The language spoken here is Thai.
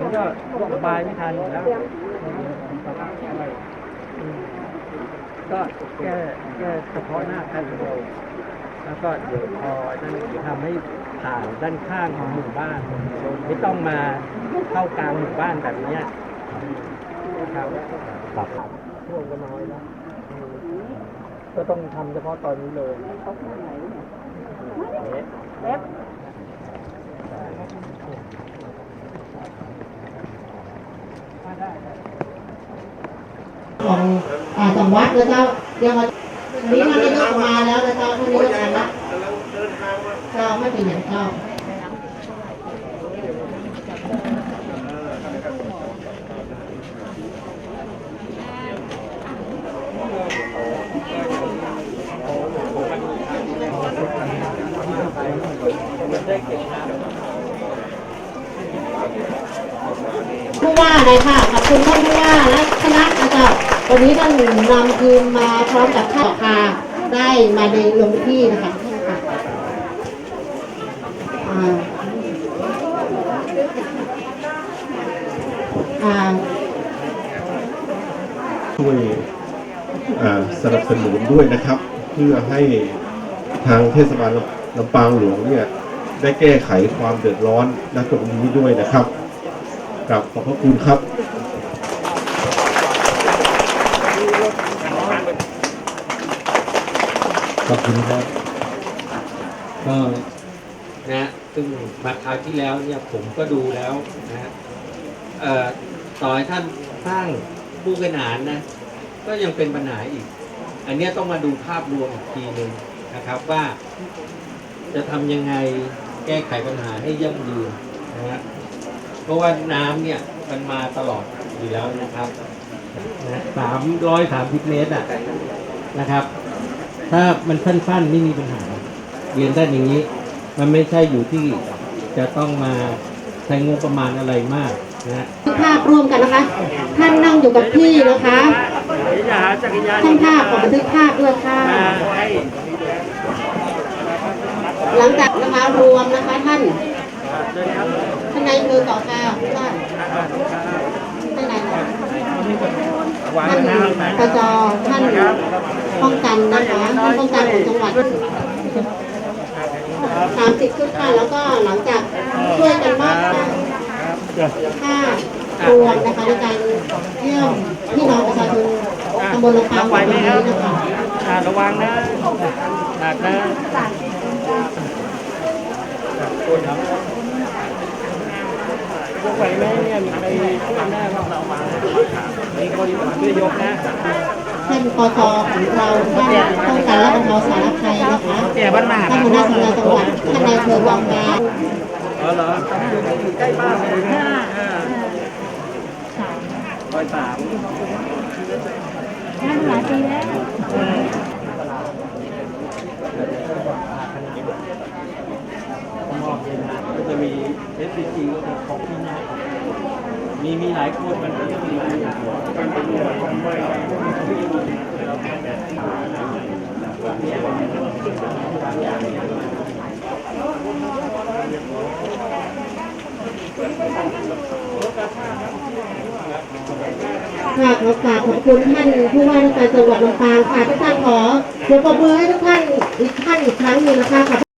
มันก็ระบายไม่ทันอยู่แล้วอืมก็แก้แก้เฉพาะหน้าแค่เดียวแล้วก็เดี๋ยวพอนั่นทำให้ผ่านด้านข้างของหมู่บ้านไม่ต้องมาเข้ากลางหมู่บ้านแบบเนี้ยนะครับครับช่วงก็น้อยแล้วอืมก็ต้องทำเฉพาะตอนนี้เลยเล็บ ของอ่าจังหวัดนะเจ้าเดี๋ยวมาวันนี้ท่านนายกมาแล้วนะเจ้าท่านนายกมาล้วเจ้าไม่เป็นอย่างเจ้าได้เก่งนะ ผู้ว่าเลยค่ะขอบคุณท่านผู้ว่าและคณะนะเจ้าวันนี้ท่านนำทีมมาพร้อมกับท่านคาได้มาในลงที่นะคะท่านค่ะอ่าช่วยสนับสนุนด้วยนะครับ เพื่อให้ทางเทศบาลลำลำปางหลวงเนี่ยได้แก้ไขความเดือดร้อนณตรงนี้ด้วยนะครับ กับขอบพระคุณครับขอบคุณครับ ก็นะซึ่งมาคราวที่แล้วเนี่ยผมก็ดูแล้วนะฮะเอ่อต่อให้ท่านสร้างผู้ขนานนะ ก็ยังเป็นปัญหาอีก อันเนี้ยต้องมาดูภาพรวมอีกทีหนึ่งนะครับว่า จะทำยังไงแก้ไขปัญหาให้ยั่งยืนนะฮะ เพราะว่าน้ำเนี่ยมันมาตลอดอยู่แล้วนะครับนะสามร้อยสามสิบเมตรอะนะครับ ถ้ามันสั้นๆไม่มีปัญหาเรียนได้อย่างนี้ มันไม่ใช่อยู่ที่จะต้องมาใช้งบประมาณอะไรมากนะฮะภาพร่วมกันนะคะ ท่านนั่งอยู่กับที่นะคะอย่าหาจักรยานท่านภาพขอบันทึกภาพด้วยค่ะมาให้หลังจากนะคะรวมนะคะท่าน เดินครับ ท่านนายอำเภอต่อค่ะท่านท่านนาย วาง ท่าน น้ำ ป จท่านป้องกันนะคะท่านป้องกันของจังหวัดสามสิบขึ้นค่ะแล้วก็หลังจากช่วยกันมอบค่ารวมนะคะในการเยี่ยมพี่น้องประชาชนตำบลลำปางไหวไหมครับวันนี้นะคะระวังนะหนักนะคนครับยกไหวไหมเนี่ยมีใครช่วยได้บ้างเรามามีคนช่วยยกนะ ท่าน ปจของเราท่านป้องกันและบรรเทาสาธารณภัยนะคะแก่บ้านหนาท่านหัวหน้าสำนักจังหวัดท่านนายอำเภอวังงานอ๋อเหรออยู่ใกล้บ้านเลยนะร้อยสามทำหลายปีแล้วมอบเลยนะก็จะมี SCG ก็มีของที่หน้ามีมีหลายคนมันก็มีหลายอย่าง ค่ะขอกราบขอบคุณท่านผู้ว่าราชการจังหวัดลำปางค่ะทุกท่านขอเสียงปรบมือให้ทุกท่านอีกท่านอีกครั้งหนึ่งนะคะ